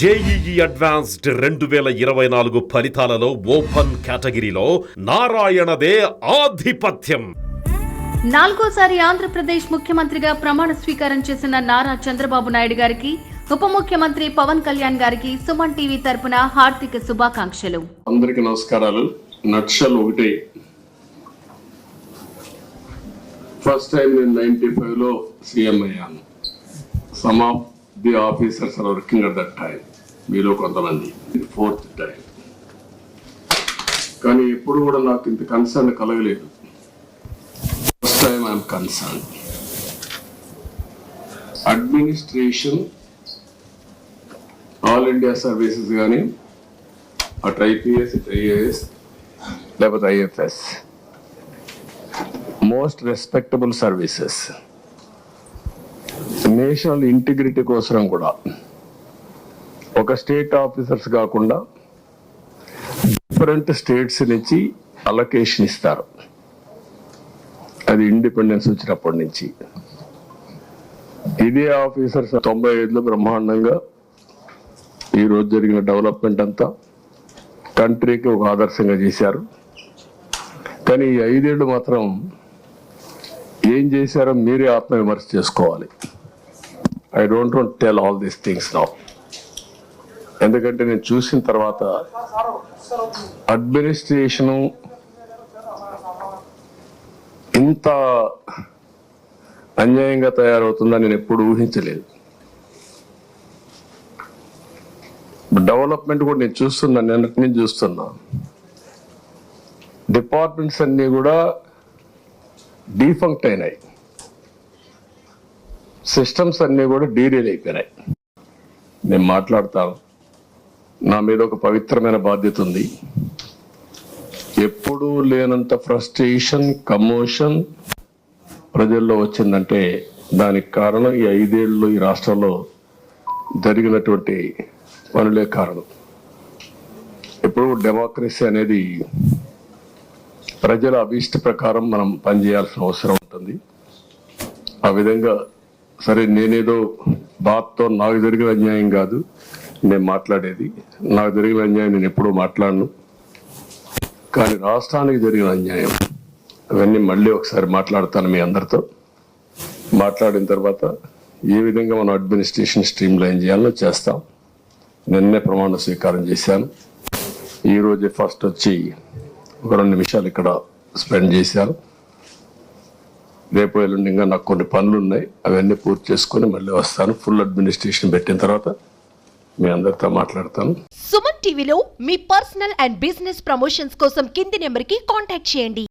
JEE advanced రెండు వేల ఇరవై నాలుగు ఫలితాలలో ఓపెన్ కేటగిరీలో నారాయణదే ఆధిపత్యం. నాలుగోసారి ఆంధ్రప్రదేశ్ ముఖ్యమంత్రిగా ప్రమాణ స్వీకారం చేసిన నారా చంద్రబాబు నాయుడు గారికి ఉప ముఖ్యమంత్రి పవన్ కళ్యాణ్ గారికి సుమన్ టీవీ తరపున హార్దిక శుభాకాంక్షలు. అందరికీ నమస్కారాలు. నక్షల్ ఒకటి. ఫస్ట్ టైం నేను నైన్టీ ఫైవ్లో సీఎం అయ్యాను. Some of the officers are working at that time మీలో కొంతమంది. ఫోర్త్ టైం కానీ ఎప్పుడు కూడా నాకు ఇంత కన్సర్న్ కలగలేదు. First time I'm concern administration all India services కానీ అటు ఐపీఎస్ ఇటు ఐఏఎస్ లేకపోతే IFS most respectable services national integrity కోసం కూడా. ఒక స్టేట్ ఆఫీసర్స్ కాకుండా డిఫరెంట్ స్టేట్స్ నుంచి అలొకేషన్ ఇస్తారు. అది ఇండిపెండెన్స్ వచ్చినప్పటి నుంచి. ఇదే ఆఫీసర్స్ తొంభై ఐదులో బ్రహ్మాండంగా ఈరోజు జరిగిన డెవలప్మెంట్ అంతా కంట్రీకి ఒక ఆదర్శంగా చేశారు. కానీ ఈ ఐదేళ్ళు మాత్రం ఏం చేశారో మీరే ఆత్మవిమర్శ చేసుకోవాలి. I don't want tell all these things now ఎందుకంటే నేను చూసిన తర్వాత అడ్మినిస్ట్రేషను ఇంత అన్యాయంగా తయారవుతుందని నేను ఎప్పుడు ఊహించలేదు. డెవలప్మెంట్ కూడా నేను చూస్తున్నా నేను నేను చూస్తున్నా. డిపార్ట్మెంట్స్ అన్నీ కూడా డీఫంక్ట్ అయినాయి. సిస్టమ్స్ అన్నీ కూడా డీరేల్ అయిపోయినాయి. నేను మాట్లాడతాను నా మీద ఒక పవిత్రమైన బాధ్యత ఉంది. ఎప్పుడూ లేనంత ఫ్రస్ట్రేషన్ కమోషన్ ప్రజల్లో వచ్చిందంటే దానికి కారణం ఈ ఐదేళ్ళు ఈ రాష్ట్రంలో జరిగినటువంటి పనులే కారణం. ఎప్పుడు డెమోక్రసీ అనేది ప్రజల అభీష్ట ప్రకారం మనం పనిచేయాల్సిన అవసరం ఉంటుంది. ఆ విధంగా సరే నేనేదో బాత్తో నాకు జరిగిన అన్యాయం కాదు. నేను మాట్లాడేది. నాకు జరిగిన అన్యాయం నేను ఎప్పుడూ మాట్లాడను. కానీ రాష్ట్రానికి జరిగిన అన్యాయం అవన్నీ మళ్ళీ ఒకసారి మాట్లాడతాను మీ అందరితో. మాట్లాడిన తర్వాత ఏ విధంగా మనం అడ్మినిస్ట్రేషన్ స్ట్రీమ్ లైన్ చేయాలో చేస్తాం. నిన్నే ప్రమాణ స్వీకారం చేశాను. ఈరోజు ఫస్ట్ వచ్చి ఒక రెండు నిమిషాలు ఇక్కడ స్పెండ్ చేశాను. రేపు ఎల్లుండి ఇంకా నాకు కొన్ని పనులు ఉన్నాయి అవన్నీ పూర్తి చేసుకొని మళ్ళీ వస్తాను. ఫుల్ అడ్మినిస్ట్రేషన్ పెట్టిన తర్వాత మీ అందరితో మాట్లాడతాను. సుమన్ టీవీలో మీ పర్సనల్ అండ్ బిజినెస్ ప్రమోషన్స్ కోసం కింది నెంబర్కి కాంటాక్ట్ చేయండి.